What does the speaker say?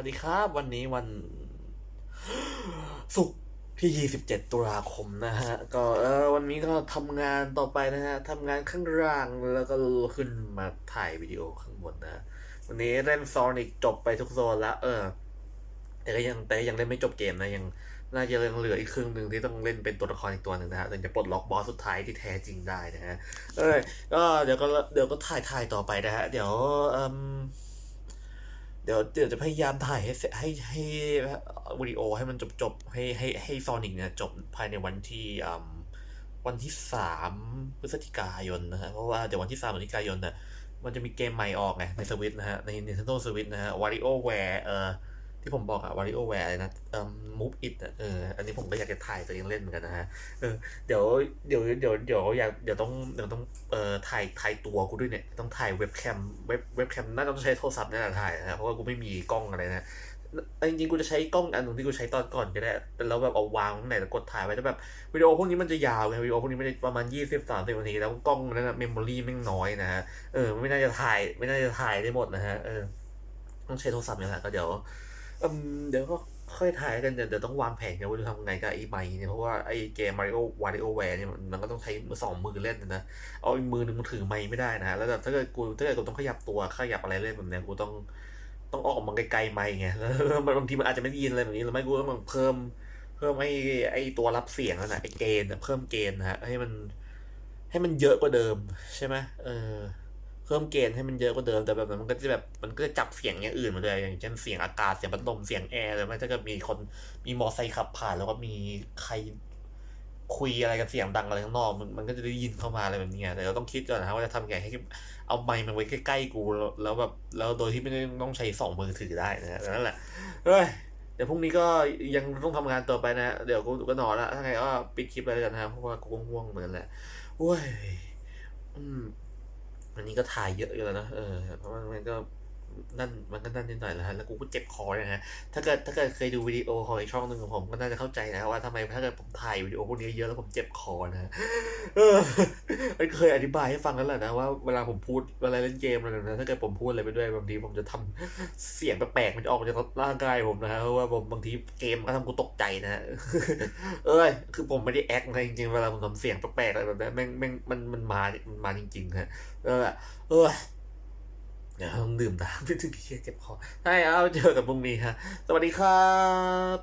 วัสดีครับ วันนี้วันศุกร์ที่ 27 ตุลาคมนะฮะ ก็เออวันนี้ก็ทำงานต่อไปนะฮะทำงานข้างล่างแล้วก็ขึ้นมาถ่ายวิดีโอข้างบนนะ วันนี้เล่นซอนิกจบไปทุกโซนแล้วเออ แต่ก็ยังแต่ยังเล่นไม่จบเกมนะ ยังน่าจะยังเหลืออีกครึ่งหนึ่งที่ต้องเล่นเป็นตัวละครอีกตัวหนึ่งนะฮะถึงจะปลดล็อกบอสสุดท้ายที่แท้จริงได้นะฮะ เออก็เดี๋ยวก็เดี๋ยวก็ถ่ายถ่ายต่อไปนะฮะ เดี๋ยวเอม ดี๋ยวเดี๋ยวจะพยายามถ่ายให้เสร็จให้ให้วิดีโอให้มันจบจบให้ให้ให้ซอนิกเนี่ยจบภายในวันที่อืมวันที่สามพฤศจิกายนนะฮะเพราะว่าเดี๋ยววันที่สามพฤศจิกายนเนี่ยมันจะมีเกมใหม่ออกไงในสวิตนะฮะใน Nintendo Switch นะฮะ WarioWare เอ่อ ที่ผมบอกอะ WarioWare อะไรนะเอ่อ Move It อะเอออันนี้ผมก็อยากจะถ่ายตัวเองเล่นเหมือนกันนะฮะเออเดี๋ยวเดี๋ยวเดี๋ยวเดี๋ยวอยากเดี๋ยวต้องเดี๋ยวต้องเอ่อถ่ายถ่ายตัวกูด้วยเนี่ยต้องถ่ายเว็บแคมเว็บเว็บแคมน่าจะต้องใช้โทรศัพท์นี่แหละถ่ายนะฮะเพราะว่ากูไม่มีกล้องอะไรนะจริงๆ กูจะใช้กล้องอันหนึงที่กูใช้ตอนก่อนก็ได้แต่แล้วแบบเอาวางตรงไหนแล้วกดถ่ายไว้แต่แบบวิดีโอพวกนี้มันจะยาวไงวิดีโอพวกนี้มันประมาณยี่สิบสามสิบนาทีแล้วกล้องนั้นนะเมมโมรี่แม่งน้อยนะฮะ เออ ไม่น่าจะถ่าย ไม่น่าจะถ่ายได้หมดนะฮะ เออ ต้องใช้โทรศัพท์นี่แหละก็เดี๋ยว เดี๋ยวก็ค่อยถ่ายกันเดี๋ยวเดี๋ยวต้องวางแผนกันว่าจะทำไงกับไอ้ไมค์เนี่ยเพราะว่าไอ้เกม Mario WarioWare เนี่ยมันก็ต้องใช้สองมือเล่นนะเอาอีกมือหนึ่งมันถือไมค์ไม่ได้นะแล้วแบบถ้าเกิดกูถ้าเกิดกูต้องขยับตัวขยับอะไรเล่นแบบเนี้ยกูต้องต้องออกมาไกลๆไมค์ไงแล้วบางทีมันอาจจะไม่ได้ยินอะไรแบบนี้หรือไม่กูต้องเพิ่ม เพิ่มไอ้ไอ้ตัวรับเสียงนั่นนะไอ้เกณฑ์เพิ่มเกณฑ์นะฮะให้มันให้มันเยอะกว่าเดิมใช่ไหมเออ เพิ่มเกณฑ์ให้มันเยอะกว่าเดิมแต่แบบนั้นมันก็จะแบบมันก็จะจับเสียงอย่างอื่นมาเลยอย่างเช่นเสียงอากาศเสียงพัดลมเสียงแอร์หรือไม่ถ้าเกิดมีคนมีมอไซค์ขับผ่าน แล้วก็มีใครคุยอะไรกันเสียงดังอะไรข้างนอกมันมันก็จะได้ยินเข้ามาอะไรแบบนี้ไงแต่เราต้องคิดก่อนนะว่าจะทำไงให้เอาไมค์มันไว้ใกล้ๆกูแล้วแบบแล้วโดยที่ไม่ต้องใช้สองมือถือได้นะฮะนั่นแหละเฮ้ยเดี๋ยวพรุ่งนี้ก็ยังต้องทำงานต่อไปนะ เดี๋ยวกูก็นอนละถ้าไงก็ปิดคลิปเลยแล้วกันนะเพราะว่ากูง่วงเหมือนแหละโอ้ยอืม อันนี้ก็ถ่ายเยอะอยู่แล้วนะเออเพราะว่ามันก็ นั่นมันก็นั่นนิดหน่อยแล้วฮะแล้วกูก็เจ็บคอนะฮะถ้าเกิดถ้าเกิดเคยดูวิดีโอของอีกช่องหนึ่งของผมก็น่าจะเข้าใจนะว่าทำไมถ้าเกิดผมถ่ายวิดีโอพวกนี้เยอะแล้วผมเจ็บคอนะฮะเออมันเคยอธิบายให้ฟังแล้วแหละนะว่าเวลาผมพูดเวลาเล่นเกมอะไรนะถ้าเกิดผมพูดอะไรไปด้วยบางทีผมจะทำเสียงแปลกๆมันจะออกมาจากร่างกายผมนะฮะเพราะว่าผมบางทีเกมก็ทำกูตกใจนะฮะเอ้ยคือผมไม่ได้แอคนะจริงๆเวลาผมทำเสียงแปลกๆอะไรแบบนั้นแม่งแม่งมันมันมามันมาจริงๆฮะเออเออ เดี๋ยวต้องดื่มน้ำไปถึงที่เจ็บคอใช่เอาเจอกันพรุ่งนี้ฮะ สวัสดีครับ